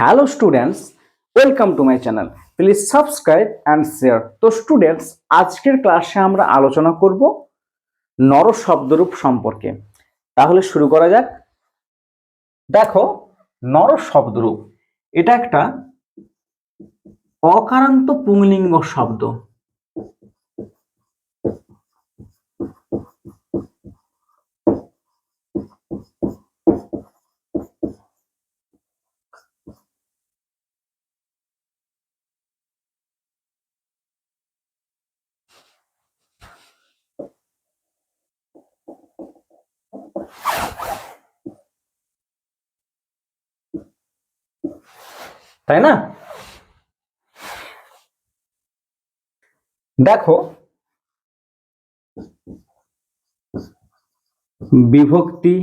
Hello students welcome to my channel please subscribe and share তো students আজকের ক্লাসে আমরা আলোচনা করব নর শব্দরূপ সম্পর্কে। তাহলে শুরু করা যাক। দেখো, নর শব্দরূপ, এটা একটা অকারান্ত পুংলিঙ্গ শব্দ। তাই না? দেখো বিভক্তি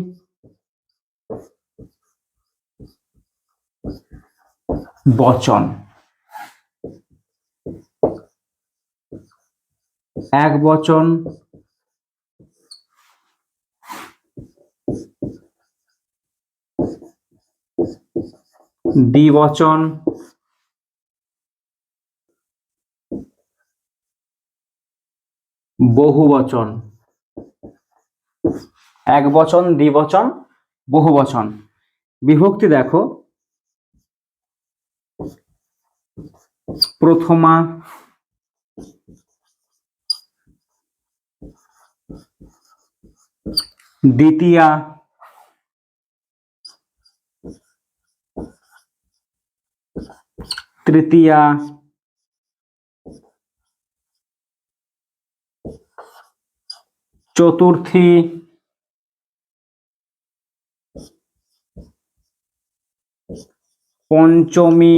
বচন। এক বচন দ্বিবচন বহুবচন এক বচন দ্বিবচন বহুবচন বিভক্তি দেখো। প্রথমা। দ্বিতীয়া। তৃতীয়া। চতুর্থী। পঞ্চমী।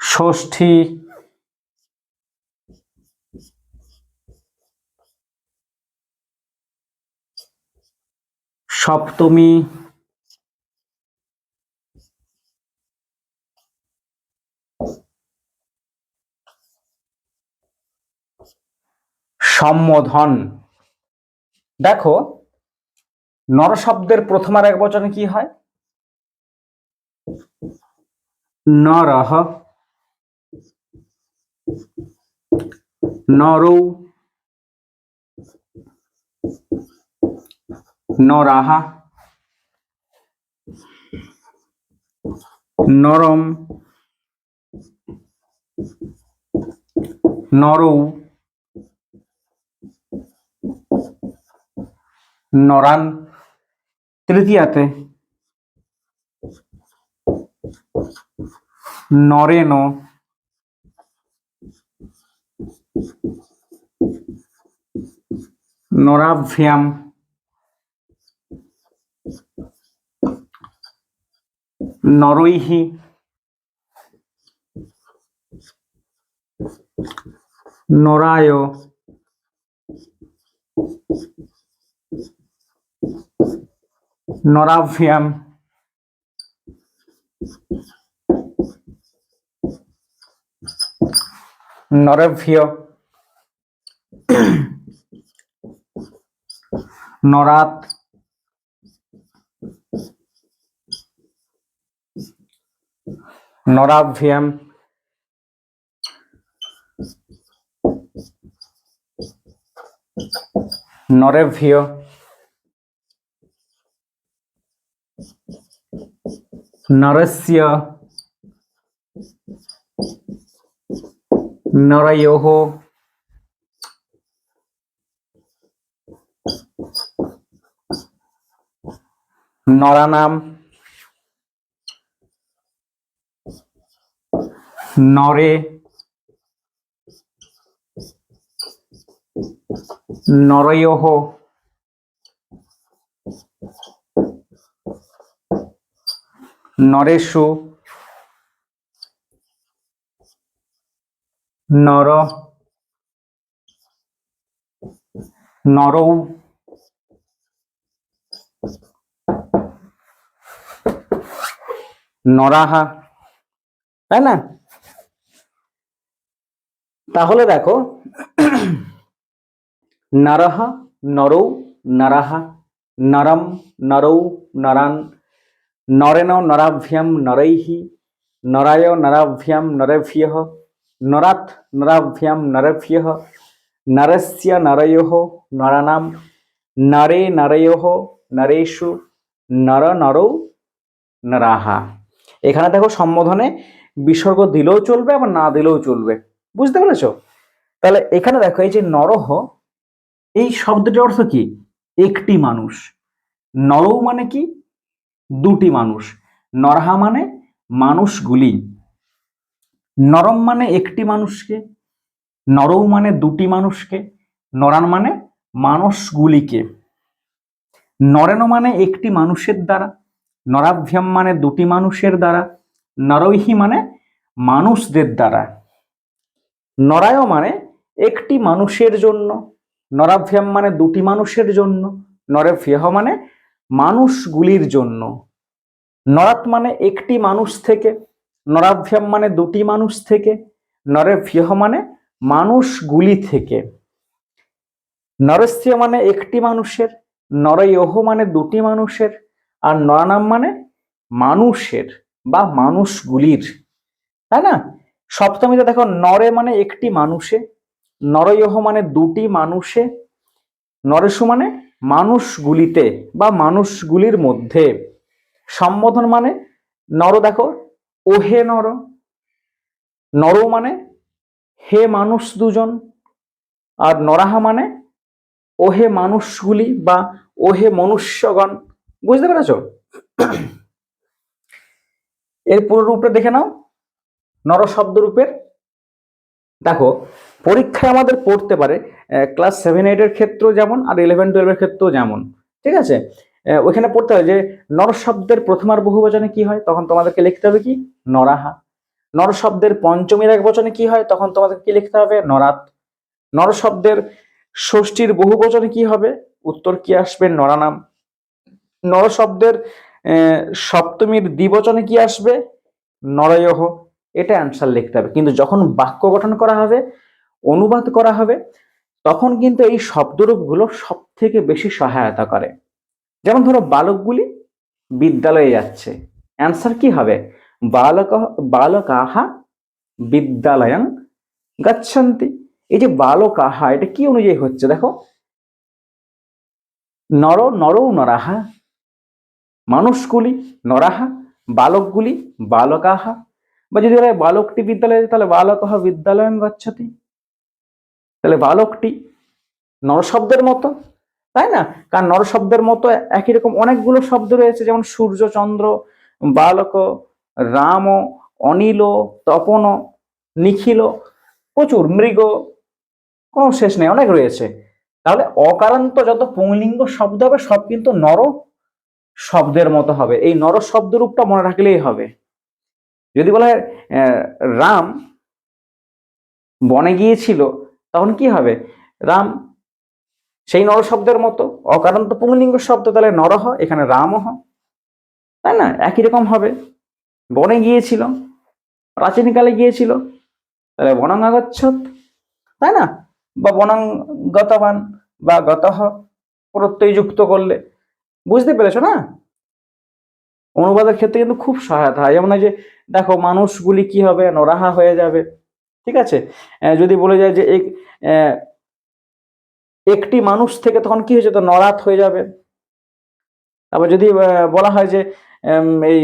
ষষ্ঠী। সপ্তমী। সম্বোধন দেখো নর শব্দের প্রথম আর এক বচনে কি হয়? নরহ। নরৌ। নরাহা নরম নরৌ নরান তৃতীয়াতে নরেন নরাভ্যাম নরৈহি নরায় নরাভ্যাম নরভ্য নরাত নরাভ্যাম নরেভ্য নরস্য নরয়োः নরানাম। নরে নরয়োः নরেষু নর নরৌ নরাহা তাই না? তাহলে দেখো, নারাহা নরৌ নারাহা, নরম নরৌ নরান, নরেন নরাভ্যাম নরৈহি, নরায় নরাভ্যাম নরভ্যः নরাত নরাভ্যাম নরভ্যः, নরস্য নরয়োः নরানাম, নরে নরয়োः নরেষু, নর নরৌ নরাহা। এখানে দেখো সম্বোধনে বিসর্গ দিলেও চলবে আবার না দিলেও চলবে। বুঝতে পেরেছ? তাহলে এখানে দেখো, এই যে নরহ, এই শব্দটির অর্থ কি? একটি মানুষ। নরৌ মানে কি? দুটি মানুষ। নরহা মানে মানুষগুলি। নরম মানে একটি মানুষকে নরৌ মানে দুটি মানুষকে, নরান মানে মানুষগুলিকে। নরেন মানে একটি মানুষের দ্বারা, নরাভ্যাম মানে দুটি মানুষের দ্বারা, নরৈহি মানে মানুষদের দ্বারা। নরায় মানে একটি মানুষের জন্য, নরাভ্যাম মানে দুটি মানুষের জন্য, নরেভ্যহ মানে মানুষগুলির জন্য। নরাত মানে একটি মানুষ থেকে, নরাভ্যাম মানে দুটি মানুষ থেকে, নরেভ্যহ মানে মানুষগুলি থেকে। নরস্য মানে একটি মানুষের, নরয়হ মানে দুটি মানুষের, আর নরানাম মানে মানুষের বা মানুষগুলির। তাই না? সপ্তমীতে দেখো, নরে মানে একটি মানুষে, নরয়হ মানে দুটি মানুষে, নরেশু মানে মানুষগুলিতে বা মানুষগুলির মধ্যে। সম্বোধন মানে নর দেখো, ওহে নর নর মানে হে মানুষ দুজন, আর নরাহা মানে ওহে মানুষগুলি বা ওহে মনুষ্যগণ। বুঝতে পেরেছ? এর পুরো রূপে দেখে নাও। নর শব্দ রূপের দেখো, পরীক্ষায় আমাদের পড়তে পারে ক্লাস সেভেন এইটের ক্ষেত্রেও যেমন আর ইলেভেন টুয়েলভের ক্ষেত্রেও যেমন। ঠিক আছে? ওইখানে পড়তে হয় যে নর শব্দের প্রথমার বহুবচনে কি হয়? তখন তোমাদেরকে লিখতে হবে কি? নরাহা। নর শব্দের পঞ্চমীর এক বচনে কি হয়? তখন তোমাদেরকে কি লিখতে হবে? নরাত। নর শব্দের ষষ্ঠীর বহুবচনে কি হবে? উত্তর কি আসবে? নরানাম। নর শব্দের সপ্তমীর দ্বিবচনে কি আসবে? নরয়হ। এটা অ্যান্সার লিখতে হবে। কিন্তু যখন বাক্য গঠন করা হবে, অনুবাদ করা হবে, তখন কিন্তু এই শব্দরূপগুলো সব থেকে বেশি সহায়তা করে। যেমন ধরো, বালকগুলি বিদ্যালয়ে যাচ্ছে। অ্যান্সার কি হবে? বালক, বালকাহা বিদ্যালয়ং গচ্ছন্তি। এই যে বালকাহা, এটা কি অনুযায়ী হচ্ছে? দেখো। নর নরৌ নরাহা। মানুষগুলি নরাহা, বালকগুলি বালকাহা। বা যদি বলা বালকটি বিদ্যালয়ে তাহলে বালকহ বিদ্যালয়ং গচ্ছতি। তাহলে বালকটি নরশব্দের মতো, তাই না? কারণ নরশব্দের মতো একই রকম অনেকগুলো শব্দ রয়েছে, যেমন সূর্য, চন্দ্র, বালক, রাম, অনিল, তপন, নিখিল, প্রচুর, মৃগ, কোনো শেষ নেই, অনেক রয়েছে। তাহলে অকারান্ত যত পুংলিঙ্গ শব্দ হবে, সব কিন্তু নর শব্দের মতো হবে। এই নর শব্দ রূপটা মনে রাখলেই হবে। যদি বলা হয় রাম বনে গিয়েছিল, তখন কি হবে? রাম সেই নর শব্দের মতো অকারণ তো পুংলিঙ্গ শব্দ, তাহলে নরহ এখানে রামহ তাই না? একই রকম হবে। বনে গিয়েছিল, প্রাচীনকালে গিয়েছিল, তাহলে বনাঙ্গাগচ্ছত তাই না? বা বনাং গতবান বা গতহ প্রত্যয় যুক্ত করলে। বুঝতে পেরেছ না? অনুবাদের ক্ষেত্রে কিন্তু খুব সহায়তা হয়। যেমন যে, দেখো মানুষগুলি কি হবে, নরাহা হয়ে যাবে, ঠিক আছে? যদি বলে যায় যে, এক একটি মানুষ থেকে তখন কি হয়েছে? তো নরাত হয়ে যাবে। তারপর যদি বলা হয় যে এই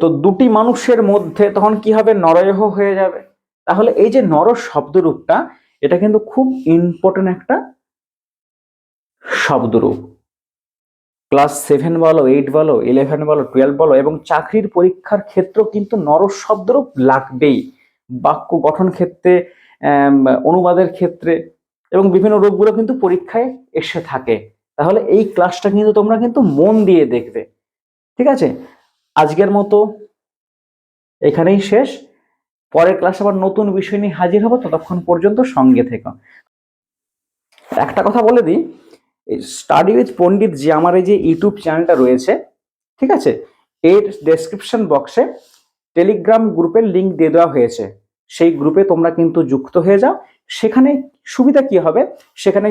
তো দুটি মানুষের মধ্যে তখন কি হবে? নরয়হ হয়ে যাবে। তাহলে এই যে নর শব্দরূপটা, এটা কিন্তু খুব ইম্পর্টেন্ট একটা শব্দরূপ। ক্লাস সেভেন বলো, এইট বলো, ইলেভেন বলো, টুয়েলভ বলো এবং চাকরির পরীক্ষার ক্ষেত্রেও কিন্তু নর শব্দরূপ লাগবেই। বাক্য গঠন ক্ষেত্রে অনুবাদের ক্ষেত্রে এবং বিভিন্ন রূপগুলো কিন্তু পরীক্ষায় এসে থাকে। তাহলে এই ক্লাসটা কিন্তু তোমরা কিন্তু মন দিয়ে দেখবে। ঠিক আছে? আজকের মতো এখানেই শেষ। পরের ক্লাস আবার নতুন বিষয় নিয়ে হাজির হব। ততক্ষণ পর্যন্ত সঙ্গে থেকো। একটা কথা বলে দিই স্টাডি উইথ পণ্ডিত যে আমার এই যে ইউটিউব চ্যানেলটা রয়েছে, ঠিক আছে? এর ডেসক্রিপশন বক্সে টেলিগ্রাম গ্রুপের লিংক দিয়ে দেওয়া হয়েছে। সেই গ্রুপে তোমরা কিন্তু যুক্ত হয়ে যাও। সেখানে সুবিধা কি হবে? সেখানে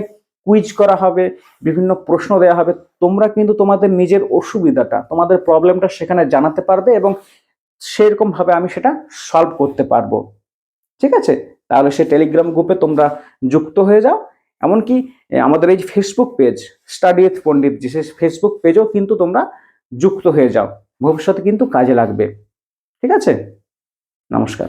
কুইজ করা হবে, বিভিন্ন প্রশ্ন দেওয়া হবে। তোমরা কিন্তু তোমাদের নিজের অসুবিধাটা, তোমাদের প্রবলেমটা সেখানে জানাতে পারবে এবং সেরকম ভাবে আমি সেটা সলভ করতে পারব। ঠিক আছে? তাহলে সে টেলিগ্রাম গ্রুপে তোমরা যুক্ত হয়ে যাও। এমনকি আমাদের এই Facebook page study with Pandit যে সেই ফেসবুক পেজও কিন্তু তোমরা যুক্ত হয়ে যাও। ভবিষ্যতে কিন্তু কাজে লাগবে। ঠিক আছে? নমস্কার।